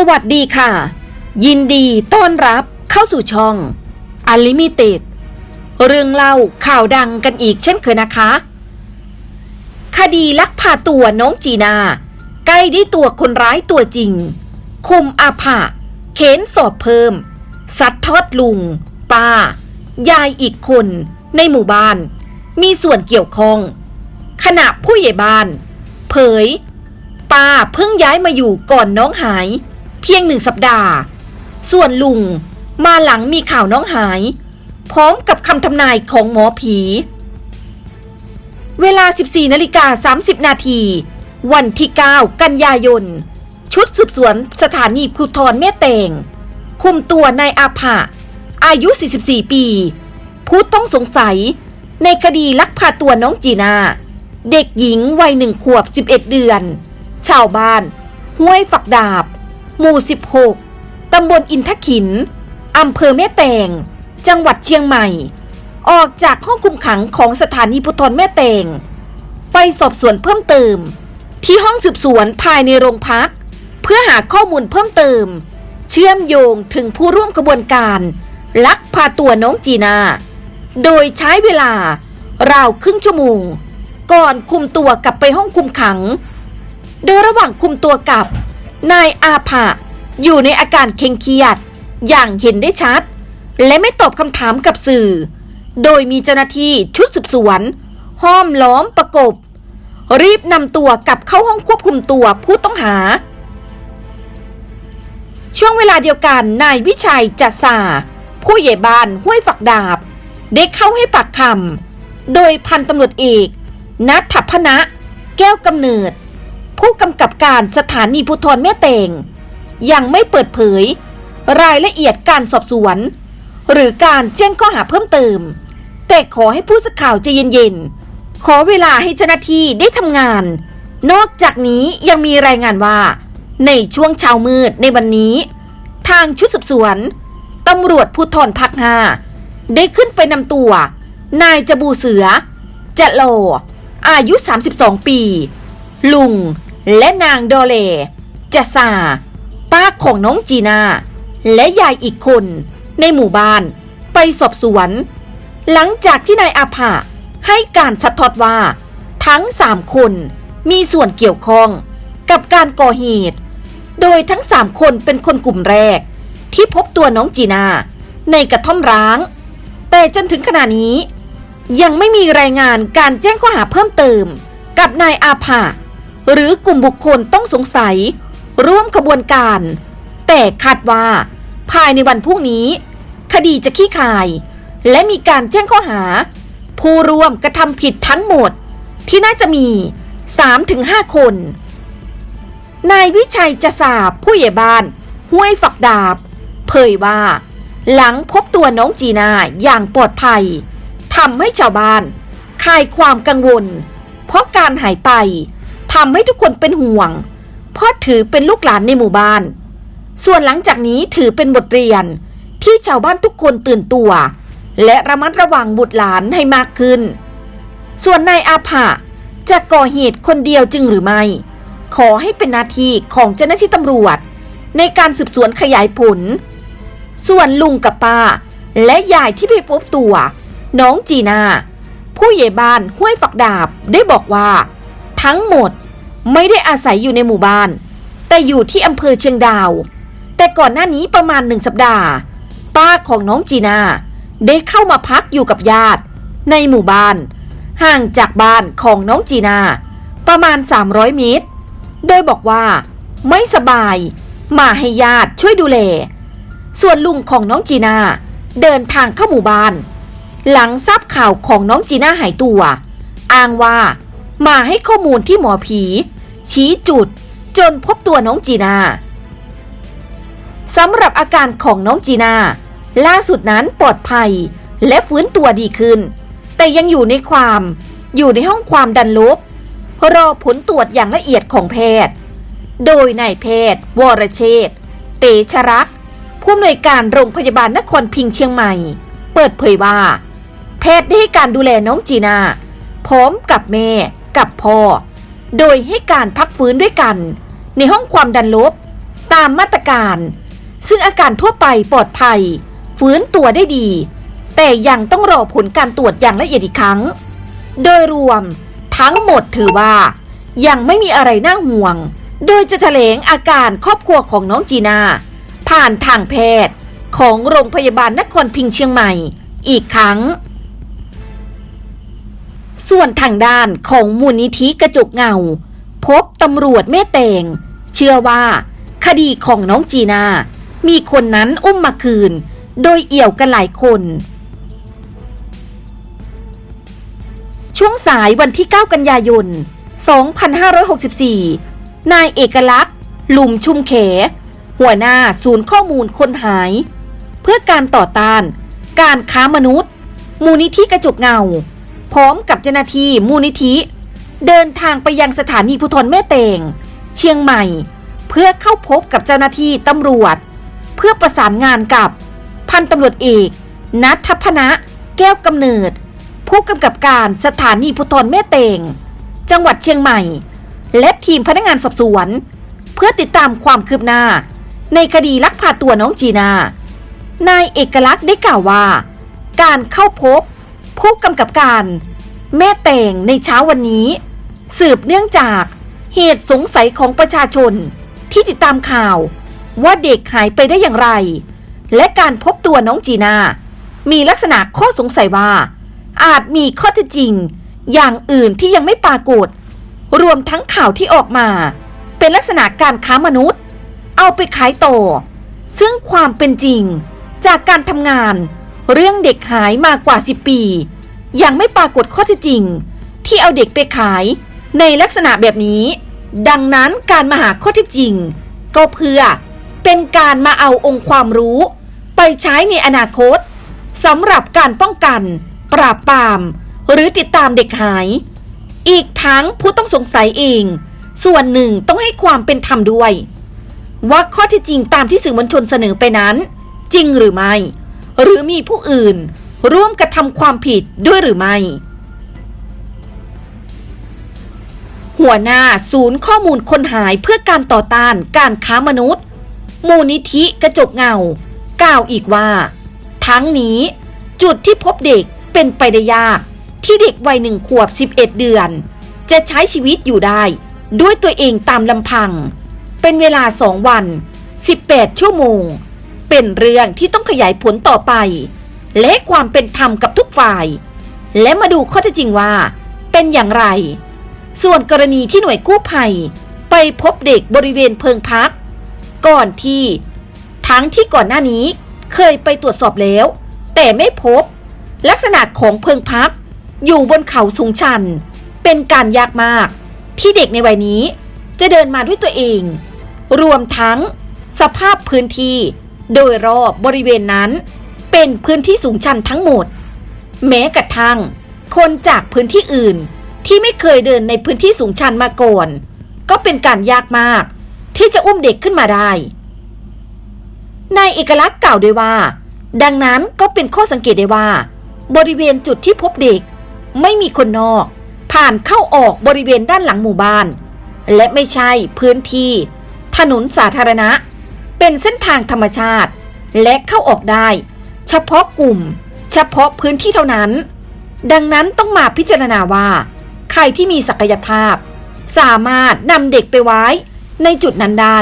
สวัสดีค่ะ ยินดีต้อนรับเข้าสู่ช่อง Unlimited เรื่องเล่าข่าวดังกันอีกเช่นเคยนะคะ คดีลักพาตัวน้องจีนา ใกล้ได้ตัวคนร้ายตัวจริง คุมอาผะเค้นสอบเพิ่มสัดทอดลุง ป้า ยายอีกคนในหมู่บ้าน มีส่วนเกี่ยวข้อง ขณะผู้ใหญ่บ้าน เผย ป้าเพิ่งย้ายมาอยู่ก่อนน้องหาย พียงหนึ่งสัปดาห์ ส่วนลุงมาหลังมีข่าวน้องหาย พร้อมกับคำทำนายของหมอผี เวลา 14นาฬิกา30 นาที วันที่ 9 กันยายน ชุดสืบสวนสถานีภูธรแม่แตง คุมตัวนายอาภะอายุ 44 ปี ผู้ต้องสงสัย ในคดีลักพาตัวน้องจีนา เด็กหญิงวัยหนึ่งขวบ 11 เดือน ชาวบ้าน ห้วยฝักดาบ หมู่ 16 ตำบลอินทขิน อำเภอแม่แตง จังหวัดเชียงใหม่ ออกจากห้องคุมขังของสถานีภูธรแม่แตง ไปสอบสวนเพิ่มเติม ที่ห้องสืบสวนภายในโรงพัก เพื่อหาข้อมูลเพิ่มเติม เชื่อมโยงถึงผู้ร่วมกระบวนการ ลักพาตัวน้องจีนา โดยใช้เวลาราวครึ่งชั่วโมง ก่อนคุมตัวกลับไปห้องคุมขัง โดยระหว่างคุมตัวกลับ นายอาภะอยู่ในอาการเคร่งเครียด อย่างเห็นได้ชัด และไม่ตอบคำถามกับสื่อ โดยมีเจ้าหน้าที่ชุดสืบสวน ห้อมล้อมประกบ รีบนำตัวกลับเข้าห้องควบคุมตัวผู้ต้องหา ช่วงเวลาเดียวกันนายวิชัยจัดสา ผู้ใหญ่บ้านห้วยฝักดาบ ได้เข้าให้ปากคำโดยพันตำรวจเอกนัทถพนะ แก้วกำเนิด ผู้กำกับการสถานีภูธรแม่เตง ยังไม่เปิดเผย รายละเอียดการสอบสวน หรือการแจ้งข้อหาเพิ่มเติม แต่ขอให้ผู้สื่อข่าวใจเย็นๆ ขอเวลาให้เจ้าหน้าที่ได้ทำงาน นอกจากนี้ยังมีรายงานว่า ในช่วงเช้ามืดในวันนี้ ทางชุดสืบสวนตำรวจภูธรภาคห้าได้ขึ้นไปนำตัว นายจบูเสือจะโลอายุ 32 ปี ลุง และนางโดเลจะซาป้าของน้องจีนา และยายอีกคนในหมู่บ้าน ไปสอบสวน หลังจากที่นายอาภะให้การสัดทอดว่า ทั้งสามคนมีส่วนเกี่ยวข้องกับการก่อเหตุ โดยทั้งสามคนเป็นคนกลุ่มแรก ที่พบตัวน้องจีนาในกระท่อมร้าง แต่จนถึงขณะนี้ ยังไม่มีรายงานการแจ้งข้อหาเพิ่มเติม กับนายอาภา หรือกลุ่มบุคคลต้องสงสัย ร่วมขบวนการ แต่คาดว่า ภายในวันพรุ่งนี้ คดีจะขี้คาย และมีการแจ้งข้อหา ผู้ร่วมกระทำผิดทั้งหมด ที่น่าจะมี 3-5 คน นายวิชัยจะสาบผู้ใหญ่บ้าน ห้วยฝักดาบ เผยว่า หลังพบตัวน้องจีนาอย่างปลอดภัยทำให้ชาวบ้านคลายความกังวล เพราะการหายไป ทำให้ทุกคนเป็นห่วง เพราะถือเป็นลูกหลานในหมู่บ้าน ส่วนหลังจากนี้ถือเป็นบทเรียนที่ชาวบ้านทุกคนตื่นตัว และระมัดระวังบุตรหลานให้มากขึ้น ส่วนนายอาภะจะก่อเหตุคนเดียวจึงหรือไม่ ขอให้เป็นหน้าที่ของเจ้าหน้าที่ตำรวจ ในการสืบสวนขยายผล ส่วนลุงกับป้า และยายที่ไปพบตัว น้องจีนาผู้ใหญ่บ้านห้วยฝักดาบได้บอกว่า ทั้งหมด ไม่ได้อาศัยอยู่ในหมู่บ้าน แต่อยู่ที่อำเภอเชียงดาว แต่ก่อนหน้านี้ประมาณหนึ่งสัปดาห์ ป้าของน้องจีนาได้เข้ามาพักอยู่กับญาติ ในหมู่บ้าน ห่างจากบ้านของน้องจีนา ประมาณ 300 เมตร โดยบอกว่า ไม่สบาย มาให้ญาติช่วยดูแล ส่วนลุงของน้องจีนาเดินทางเข้าหมู่บ้าน หลังทราบข่าวของน้องจีน่าหายตัว อ้างว่ามาให้ข้อมูลที่หมอผี ชี้จุด จนพบตัวน้องจีนาสำหรับอาการของน้องจีนาล่าสุดนั้นปลอดภัยและฟื้นตัวดีขึ้น แต่ยังอยู่ในความอยู่ในห้องความดันลบ รอผลตรวจอย่างละเอียดของแพทย์ โดยนายแพทย์ วรเชษเตชรักษ์ผู้อำนวยการโรงพยาบาลนครพิงเชียงใหม่ เปิดเผยว่า แพทย์ได้ให้การดูแลน้องจีนาพร้อมกับแม่กับพ่อ โดยให้การพักฟื้นด้วยกัน ในห้องความดันลบ ตามมาตรการ ซึ่งอาการทั่วไปปลอดภัย ฟื้นตัวได้ดี แต่ยังต้องรอผลการตรวจอย่างละเอียดอีกครั้ง โดยรวมทั้งหมดถือว่า ยังไม่มีอะไรน่าห่วง โดยจะแถลงอาการครอบครัวของน้องจีนาผ่านทางแพทย์ของโรงพยาบาลนครพิงเชียงใหม่ อีกครั้ง ส่วนทางด้านของมูลนิธิกระจกเงา พบตำรวจแม่แตงเชื่อว่า คดีของน้องจีนา มีคนนั้นอุ้มมาคืน โดยเอี่ยวกันหลายคน ช่วงสายวันที่ 9 กันยายน 2564 นายเอกลักษณ์หลุมชุมเข หัวหน้าศูนย์ข้อมูลคนหาย เพื่อการต่อต้าน การค้ามนุษย์ มูลนิธิกระจกเงา พร้อมกับเจ้าหน้าที่มูลนิธิ เดินทางไปยังสถานีภูธรแม่เตง เชียงใหม่ เพื่อเข้าพบกับเจ้าหน้าที่ตำรวจ เพื่อประสานงานกับพันตำรวจเอกนัทพนะแก้วกำเนิด ผู้กำกับการสถานีภูธรแม่เตง จังหวัดเชียงใหม่ และทีมพนักงานสอบสวน เพื่อติดตามความคืบหน้า ในคดีลักพาตัวน้องจีนา นายเอกลักษณ์ได้กล่าวว่า การเข้าพบ ผู้กำกับการ แม่แต่งในเช้าวันนี้ สืบเนื่องจากเหตุสงสัยของประชาชนที่ติดตามข่าวว่าเด็กหายไปได้อย่างไร และการพบตัวน้องจีนา มีลักษณะข้อสงสัยว่า อาจมีข้อเท็จจริง อย่างอื่นที่ยังไม่ปรากฏ รวมทั้งข่าวที่ออกมา เป็นลักษณะการค้ามนุษย์ เอาไปขายต่อ ซึ่งความเป็นจริงจากการทำงาน เรื่องเด็กหายมากว่า 10 ปี ยังไม่ปรากฏข้อเท็จจริง ที่เอาเด็กไปขายในลักษณะแบบนี้ ดังนั้นการมาหาข้อเท็จจริง ก็เพื่อเป็นการมาเอาองค์ความรู้ ไปใช้ในอนาคตสำหรับการป้องกัน ปราบปราม หรือติดตามเด็กหาย อีกทั้งผู้ต้องสงสัยเอง ส่วนหนึ่งต้องให้ความเป็นธรรมด้วย ว่าข้อเที่จริงตามที่สื่อมวลชนเสนอไปนั้น จริงหรือไม่ หรือมีผู้อื่น ร่วมกระทำความผิดด้วยหรือไม่ หัวหน้าศูนย์ข้อมูลคนหายเพื่อการต่อต้านการค้ามนุษย์ มูลนิธิกระจกเงา กล่าวอีกว่า ทั้งนี้ จุดที่พบเด็กเป็นไปได้ยาก ที่เด็กวัยหนึ่งขวบ 11 เดือน จะใช้ชีวิตอยู่ได้ ด้วยตัวเองตามลำพัง เป็นเวลาสองวัน 18 ชั่วโมง เป็นเรื่องที่ต้องขยายผลต่อไป และให้ความเป็นธรรมกับทุกฝ่าย และมาดูข้อเท็จจริงว่า เป็นอย่างไร ส่วนกรณีที่หน่วยกู้ภัย ไปพบเด็กบริเวณเพิงพัก ก่อนที่ ทั้งที่ก่อนหน้านี้เคยไปตรวจสอบแล้ว แต่ไม่พบ ลักษณะของเพิงพัก อยู่บนเขาสูงชัน เป็นการยากมาก ที่เด็กในวัยนี้จะเดินมาด้วยตัวเอง รวมทั้งสภาพพื้นที่ โดยรอบบริเวณนั้น เป็นพื้นที่สูงชันทั้งหมด แม้กระทั่ง คนจากพื้นที่อื่น ที่ไม่เคยเดินในพื้นที่สูงชันมาก่อน ก็เป็นการยากมาก ที่จะอุ้มเด็กขึ้นมาได้นายเอกลักษณ์กล่าวด้วยว่า ดังนั้นก็เป็นข้อสังเกตได้ว่า บริเวณจุดที่พบเด็ก ไม่มีคนนอก ผ่านเข้าออกบริเวณด้านหลังหมู่บ้าน และไม่ใช่พื้นที่ ถนนสาธารณะ เป็นเส้นทางธรรมชาติ และเข้าออกได้ เฉพาะกลุ่ม เฉพาะพื้นที่เท่านั้น ดังนั้นต้องมาพิจารณาว่า ใครที่มีศักยภาพ สามารถนำเด็กไปไว้ ในจุดนั้นได้